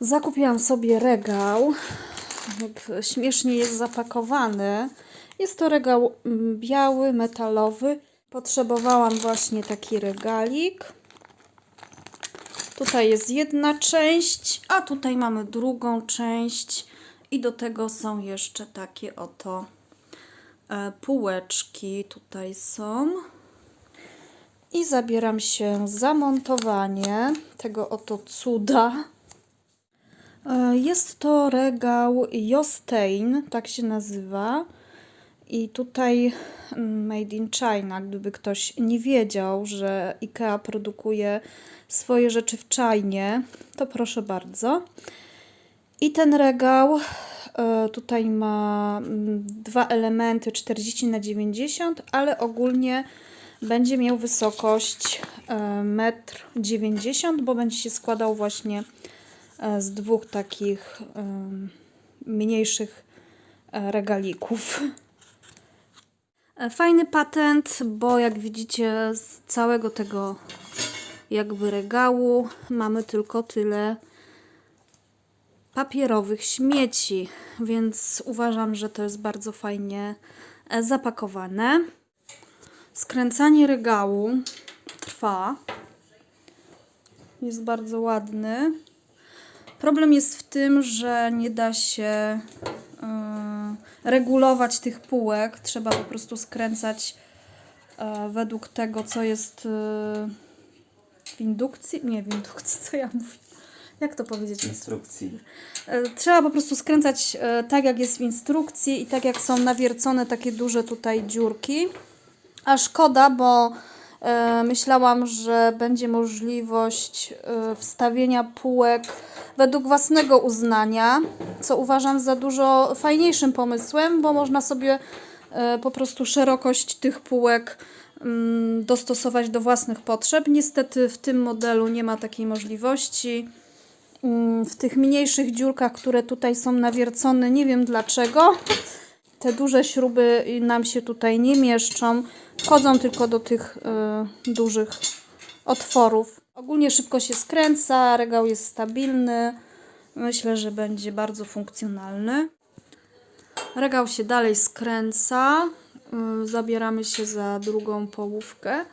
Zakupiłam sobie regał. Śmiesznie jest zapakowany. Jest to regał mm, biały, metalowy. Potrzebowałam właśnie taki regalik. Tutaj jest jedna część, a tutaj mamy drugą część. I do tego są jeszcze takie oto e, półeczki. Tutaj są. I zabieram się za montowanie tego oto cuda. E, Jest to regał Jostein, tak się nazywa. I tutaj mm, Made in China, gdyby ktoś nie wiedział, że IKEA produkuje swoje rzeczy w China, to proszę bardzo. I ten regał e, tutaj ma mm, dwa elementy 40 na 90, ale ogólnie będzie miał wysokość e, 1,90 m, bo będzie się składał właśnie e, z dwóch takich mniejszych e, regalików. E, Fajny patent, bo jak widzicie z całego tego jakby regału mamy tylko tyle papierowych śmieci, więc uważam, że to jest bardzo fajnie e, zapakowane. Skręcanie regału trwa. Jest bardzo ładny. Problem jest w tym, że nie da się yy, regulować tych półek. Trzeba po prostu skręcać e, według tego, co jest yy, w indukcji. Nie, w indukcji, co ja mówię. Jak to powiedzieć? instrukcji. Trzeba po prostu skręcać tak, jak jest w instrukcji i tak, jak są nawiercone takie duże tutaj dziurki. A szkoda, bo myślałam, że będzie możliwość e, wstawienia półek według własnego uznania, co uważam za dużo fajniejszym pomysłem, bo można sobie e, po prostu szerokość tych półek mm, dostosować do własnych potrzeb. Niestety w tym modelu nie ma takiej możliwości mm, w tych mniejszych dziurkach, które tutaj są nawiercone, nie wiem dlaczego. Te duże śruby nam się tutaj nie mieszczą, wchodzą tylko do tych y, dużych otworów. Ogólnie szybko się skręca, regał jest stabilny. Myślę, że będzie bardzo funkcjonalny. Regał się dalej skręca. Y, Zabieramy się za drugą połówkę.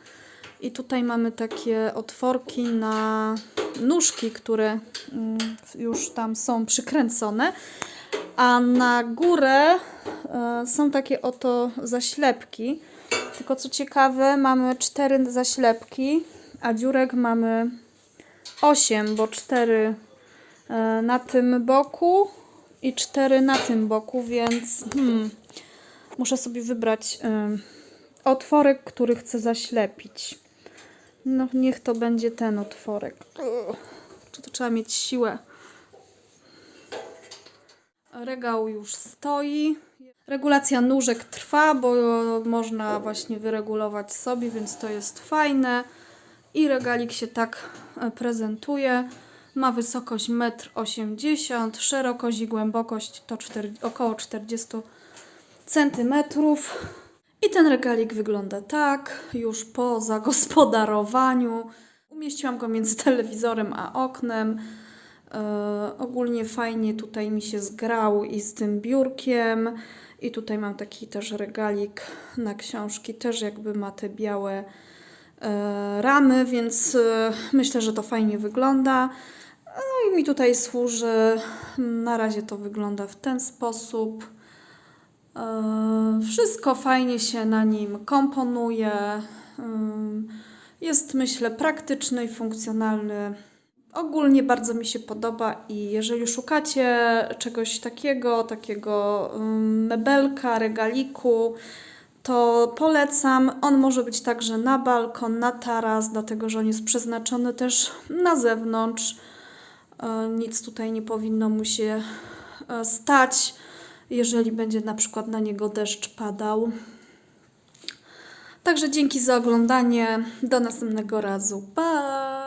I tutaj mamy takie otworki na nóżki, które mm, już tam są przykręcone. A na górę e, są takie oto zaślepki. Tylko co ciekawe, mamy cztery zaślepki, a dziurek mamy osiem, bo cztery e, na tym boku i cztery na tym boku, więc hmm, muszę sobie wybrać e, otworek, który chcę zaślepić. No niech to będzie ten otworek. Ugh, Czy to trzeba mieć siłę? Regał już stoi. Regulacja nóżek trwa, bo można właśnie wyregulować sobie, więc to jest fajne. I regalik się tak e, prezentuje. Ma wysokość 1,80 m, szerokość i głębokość to 4, około 40 cm. I ten regalik wygląda tak, już po zagospodarowaniu. Umieściłam go między telewizorem a oknem. E, ogólnie fajnie tutaj mi się zgrał i z tym biurkiem. I tutaj mam taki też regalik na książki, też jakby ma te białe e, ramy, więc e, myślę, że to fajnie wygląda. No i mi tutaj służy. Na razie to wygląda w ten sposób. Wszystko fajnie się na nim komponuje. Jest myślę praktyczny i funkcjonalny. Ogólnie bardzo mi się podoba i jeżeli szukacie czegoś takiego, takiego ym, mebelka, regaliku, to polecam. On może być także na balkon, na taras, dlatego że on jest przeznaczony też na zewnątrz. E, Nic tutaj nie powinno mu się e, stać, jeżeli będzie na przykład na niego deszcz padał. Także dzięki za oglądanie. Do następnego razu. Pa!